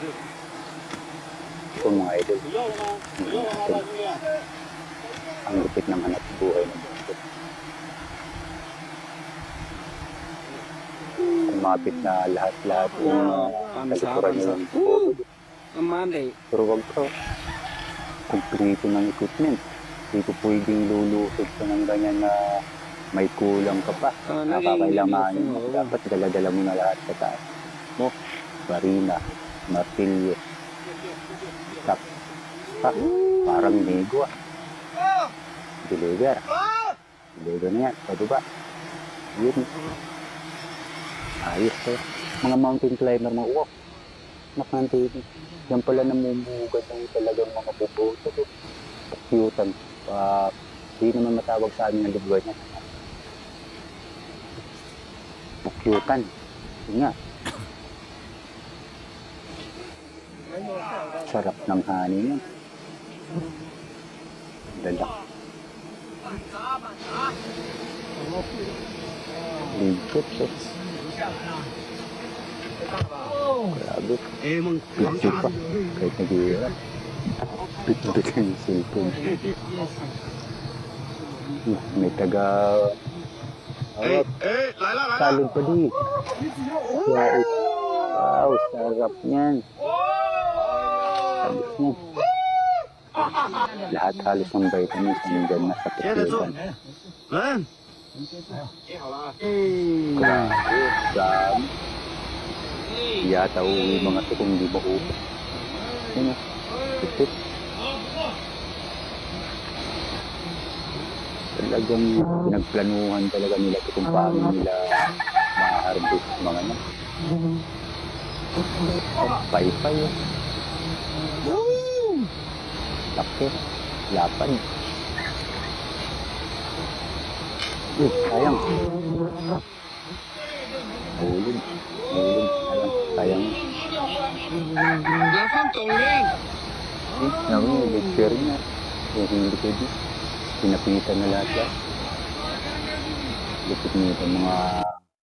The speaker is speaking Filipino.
Ito mga idol. Ito. Ang lupit ng hanap buhay ng bundok. Kumapit na lahat-lahat yung yung photo. Ang Monday. Pero wag ko. Kumplito ng equipment. Hindi ko pwedeng lulusog ka ng ganyan na may kulang ka pa. Ah, Nakakailangan mo. Dapat dala-dala mo na lahat sa taas. Mo, barina, martilyo, tap, pa, parang ligo ah. Deliver. Deliver na yan. Pababa. Yun. Ayos to. Mga mountain climber, mga walk. Nakantay. Yan pala namumugat ng talagang mga buboto. Pakyutan. Pa, di naman matawag sa amin ng lugar niya. Pakyutan. Yun nga. Sarap ng honey niya. Lalak. Ligtot. Grabe. Ligtot pa. Kahit nag-iirap. Bitbit ang cellphone. May taga... Arap. Salod pa di. Wow, sarap niyan. Wow. Halos niyan. Lahat halos ng vitamins nandyan na sa pagkitan. 来，Grabe, dami. Yata uuwi mga to kung di maubos. Yun o, tipit. Talagang pinagplanuhan talaga nila ito kung paano nila ma-harvest mga. Oh, paypay oh takip. Lapad. Eh. Uy, sayang. Nahulog. Nahulog. Sayang. Sayang. Gapan, tolong. Eh, naku, nag-share na. Eh, hindi ko di. Pinapitan na lahat ah. yan. Lipit nito mga